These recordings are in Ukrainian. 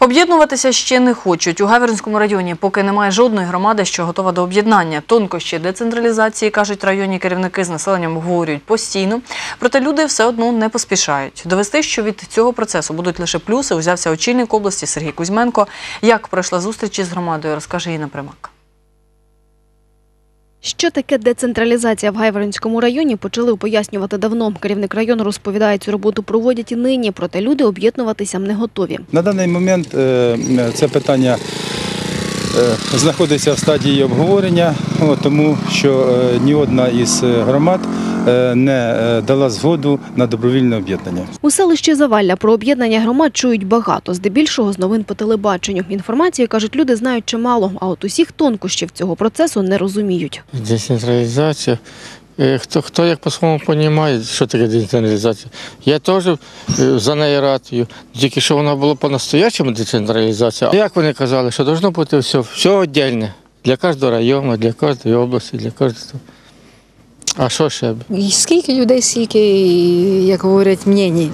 Об'єднуватися ще не хочуть. У Гаверинському районі поки немає жодної громади, що готова до об'єднання. Тонкощі децентралізації, кажуть районні керівники з населенням, обговорюють постійно. Проте люди все одно не поспішають. Довести, що від цього процесу будуть лише плюси, узявся очільник області Сергій Кузьменко. Як пройшла зустріч із громадою, розкаже Інна Примак. Що таке децентралізація в Гайворонському районі, почали пояснювати давно. Керівник району розповідає, цю роботу проводять і нині, проте люди об'єднуватися не готові. На даний момент е, це питання е, знаходиться в стадії обговорення, тому що е, ні одна із громад не е, дала згоду на добровільне об'єднання. У селищі Завалля про об'єднання громад чують багато, здебільшого з новин по телебаченню. Інформації, кажуть, люди знають чимало, а от усіх тонкощів цього процесу не розуміють. Децентралізація. Е, Хто, хто як по-своєму розуміє, що таке децентралізація. Я теж е, за неї ратую. Тільки що вона була по-настоящему децентралізація. Як вони казали, що повинно бути все, все віддільне. Для кожного району, для кожної області, для кожного. А що ще? Скільки людей, скільки, як говорять, мнєній.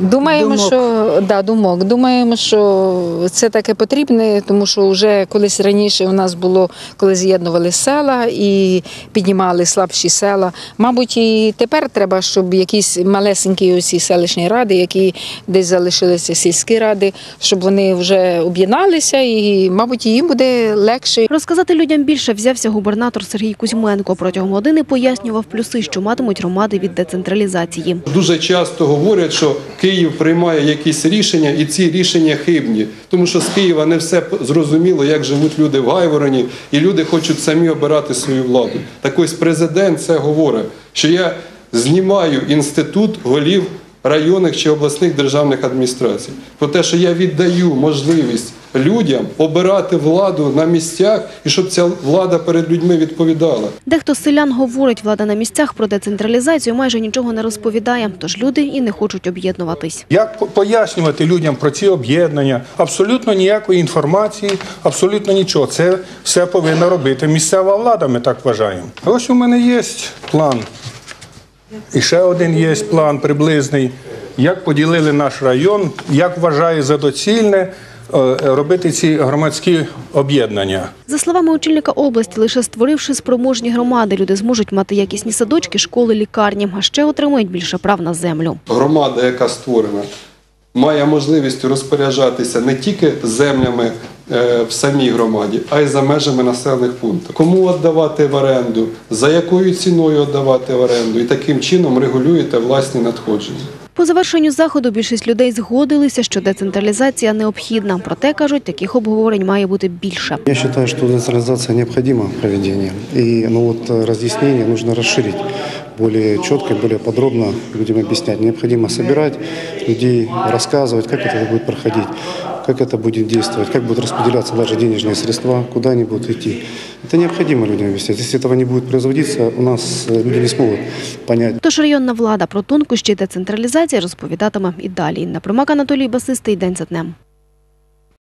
Думаємо, Думок. що да, думок. Думаємо, що це таке потрібне, тому що вже колись раніше у нас було, коли з'єднували села і піднімали слабші села. Мабуть, і тепер треба, щоб якісь малесенькі оці селищні ради, які десь залишилися сільські ради, щоб вони вже об'єдналися, і, мабуть, їм буде легше Розказати людям більше взявся губернатор Сергій Кузьменко. Протягом години пояснював плюси, що матимуть громади від децентралізації. Дуже часто говорять, що Київ приймає якісь рішення, і ці рішення хибні, тому що з Києва не все зрозуміло, як живуть люди в Гайвороні, і люди хочуть самі обирати свою владу. Так ось президент це говорить, що я знімаю інститут голів районних чи обласних державних адміністрацій. Про те, що я віддаю можливість людям обирати владу на місцях і щоб ця влада перед людьми відповідала. Дехто з селян говорить, влада на місцях про децентралізацію майже нічого не розповідає, тож люди і не хочуть об'єднуватись. Як пояснювати людям про ці об'єднання? Абсолютно ніякої інформації, абсолютно нічого. Це все повинна робити місцева влада, ми так вважаємо. Ось у мене є план. І ще один є план приблизний. Як поділили наш район, як вважає за доцільне е, робити ці громадські об'єднання. За словами очільника області, лише створивши спроможні громади, люди зможуть мати якісні садочки, школи, лікарні, а ще отримують більше прав на землю. громада, яка створена, має можливість розпоряджатися не тільки землями е, в самій громаді, а й за межами населених пунктів. Кому віддавати в оренду, за якою ціною віддавати в оренду, і таким чином регулюєте власні надходження. По завершенню заходу більшість людей згодилися, що децентралізація необхідна. Проте кажуть, таких обговорень має бути більше. Я считаю, что децентрализация необходима в проведении. И ну вот, э, разъяснение нужно расширить более четко, более подробно людям объяснять. Необходимо собирать людей, рассказывать, как это будет проходить, как это будет действовать, как будут распределяться даже денежные средства, куда они будут идти. Это необходимо людям объяснять. Если этого не будет производиться, у нас э, люди не смогут понять, Тож районна влада про тонкощі децентралізації розповідатиме і далі. Інна Примак, Анатолій Басистий, День за днем.